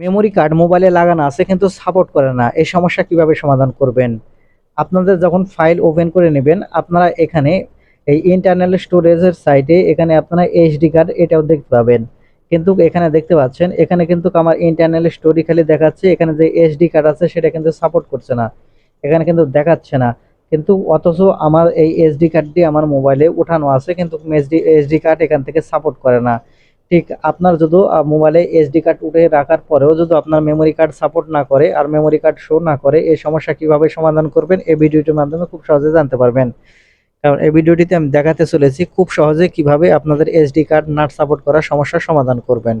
Memory card মোবাইলে লাগানো আছে কিন্তু সাপোর্ট করে না। এই সমস্যা কীভাবে সমাধান করবেন? আপনাদের যখন ফাইল ওপেন করে নেবেন, আপনারা এখানে এই ইন্টারনাল স্টোরেজের সাইটে এখানে আপনারা এইচডি কার্ড এটাও দেখতে পাবেন। কিন্তু এখানে দেখতে পাচ্ছেন, এখানে কিন্তু আমার ইন্টারনাল স্টোরি খালি দেখাচ্ছে, এখানে যে এইচডি কার্ড আছে সেটা কিন্তু সাপোর্ট করছে না। এখানে কিন্তু দেখাচ্ছে না। কিন্তু অথচ আমার এই এসডি কার্ডটি আমার মোবাইলে উঠানো আছে, কিন্তু এসডি এসডি কার্ড এখান থেকে সাপোর্ট করে না। ঠিক আপনার যদি মোবাইলে এসডি কার্ড উঠে রাখার পরেও যদি আপনার মেমোরি কার্ড সাপোর্ট না করে আর মেমোরি কার্ড শো না করে, এই সমস্যা কীভাবে সমাধান করবেন? এই ভিডিওটির মাধ্যমে খুব সহজে জানতে পারবেন। কারণ এই ভিডিওটিতে আমি দেখাতে চলেছি খুব সহজে কীভাবে আপনাদের এসডি কার্ড নাট সাপোর্ট করার সমস্যার সমাধান করবেন।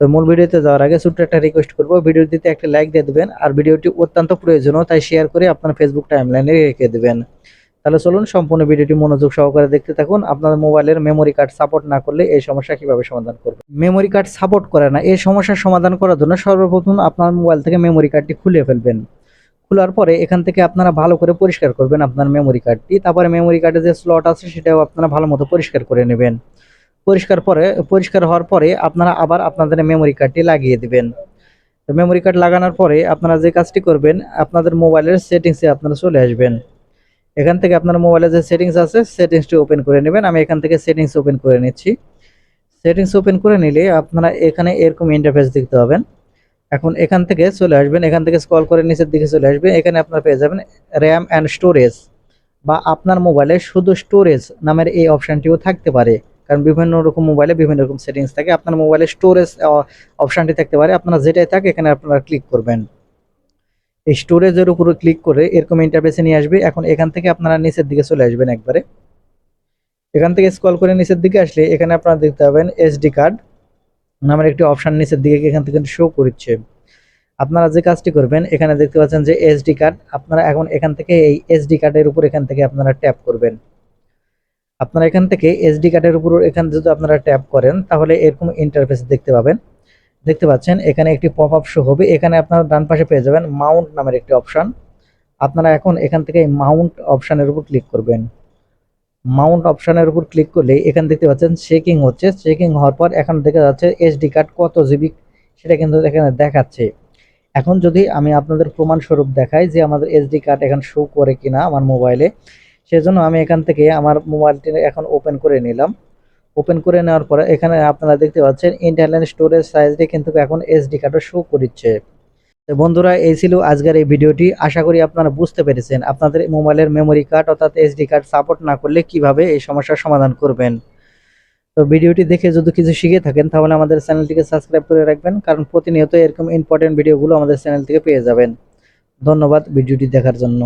তো মূল ভিডিওতে যাওয়ার আগে ছোট্ট একটা রিকোয়েস্ট করব, ভিডিওটিতে একটা লাইক দিয়ে দেবেন আর ভিডিওটি অত্যন্ত প্রয়োজনীয়, তাই শেয়ার করে আপনার ফেসবুক টাইমলাইনে রেখে দেবেন। তাহলে চলুন সম্পূর্ণ ভিডিওটি মনোযোগ সহকারে দেখতে থাকুন। আপনার মোবাইলের মেমোরি কার্ড সাপোর্ট না করলে এই সমস্যা কীভাবে সমাধান করবেন মেমোরি কার্ড সাপোর্ট করে না, এই সমস্যার সমাধান করার জন্য সর্বপ্রথম আপনার মোবাইল থেকে মেমোরি কার্ডটি খুলে ফেলবেন। খোলার পরে এখান থেকে আপনারা ভালো করে পরিষ্কার করবেন আপনার মেমোরি কার্ডটি তারপরে মেমোরি কার্ডে যে স্লট আছে সেটাও আপনারা ভালো মতো পরিষ্কার করে নেবেন। পরিষ্কার পরে, পরিষ্কার হওয়ার পরে আপনারা আবার আপনাদের মেমোরি কার্ডটি লাগিয়ে দিবেন। মেমোরি কার্ড লাগানোর পরে আপনারা যে কাজটি করবেন, আপনাদের মোবাইলের সেটিংসে আপনারা চলে আসবেন। এখান থেকে আপনার মোবাইলে যে সেটিংস আছে, সেটিংসটি ওপেন করে নেবেন। আমি এখান থেকে সেটিংস ওপেন করে নিচ্ছি। সেটিংস ওপেন করে নিলে আপনারা এখানে এরকম ইন্টারফেস দেখতে পাবেন। এখন এখান থেকে চলে আসবেন। এখান থেকে স্ক্রল করে নিচের দিকে চলে আসবেন এখানে আপনারা পেয়ে যাবেন র্যাম অ্যান্ড স্টোরেজ বা আপনার মোবাইলে শুধু স্টোরেজ নামের এই অপশানটিও থাকতে পারে। কারণ বিভিন্ন রকম মোবাইলে বিভিন্ন রকম সেটিংস থাকে। আপনার মোবাইলে স্টোরেজ অপশানটি থাকতে পারে। আপনারা যেটাই থাকে, এখানে আপনারা ক্লিক করবেন। এই স্টোরেজের উপরে ক্লিক করে এরকম ইন্টারফেসে নিয়ে আসবে। এখন এখান থেকে আপনারা নিচের দিকে চলে আসবেন একবারে। এখান থেকে স্কল করে নিচের দিকে আসলে এখানে আপনারা দেখতে পাবেন এসডি কার্ড নামের একটি অপশান নিচের দিকে এখান থেকে শো করছে। আপনারা যে কাজটি করবেন, এখানে দেখতে পাচ্ছেন যে এসডি কার্ড আপনারা এখন এখান থেকে এই এসডি কার্ডের উপর এখান থেকে আপনারা ট্যাপ করবেন। আপনারা এখান থেকে এসডি কার্ডের উপর এখান যদি আপনারা ট্যাপ করেন, তাহলে এরকম ইন্টারফেস দেখতে পাবেন। দেখতে পাচ্ছেন, এখানে একটি পপ আপ শো হবে। এখানে আপনারা ডান পাশে পেয়ে যাবেন মাউন্ট নামের একটি অপশান আপনারা এখন এখান থেকে মাউন্ট অপশানের উপর ক্লিক করবেন। মাউন্ট অপশানের উপর ক্লিক করলে এখান দেখতে পাচ্ছেন চেকিং হচ্ছে। চেকিং হওয়ার পর এখন দেখা যাচ্ছে এসডি কার্ড কত জিবি সেটা কিন্তু এখানে দেখাচ্ছে। এখন যদি আমি আপনাদের প্রমাণস্বরূপ দেখাই যে আমাদের এসডি কার্ড এখন শো করে কিনা আমার মোবাইলে সেজন্য আমি এখান থেকে আমার মোবাইলটি এখন ওপেন করে নিলাম। ওপেন করে নেওয়ার পরে এখানে আপনারা দেখতে পাচ্ছেন ইন্টারনাল স্টোরেজ সাইজটি কিন্তু এখন এসডি কার্ডও শো করছে তো বন্ধুরা, এই ছিল আজকের এই ভিডিওটি। আশা করি আপনারা বুঝতে পেরেছেন আপনাদের মোবাইলের মেমোরি কার্ড অর্থাৎ এসডি কার্ড সাপোর্ট না করলে কীভাবে এই সমস্যার সমাধান করবেন। তো ভিডিওটি দেখে যদি কিছু শিখে থাকেন, তাহলে আমাদের চ্যানেলটিকে সাবস্ক্রাইব করে রাখবেন, কারণ প্রতিনিয়ত এরকম ইম্পর্টেন্ট ভিডিওগুলো আমাদের চ্যানেল থেকে পেয়ে যাবেন। ধন্যবাদ ভিডিওটি দেখার জন্য।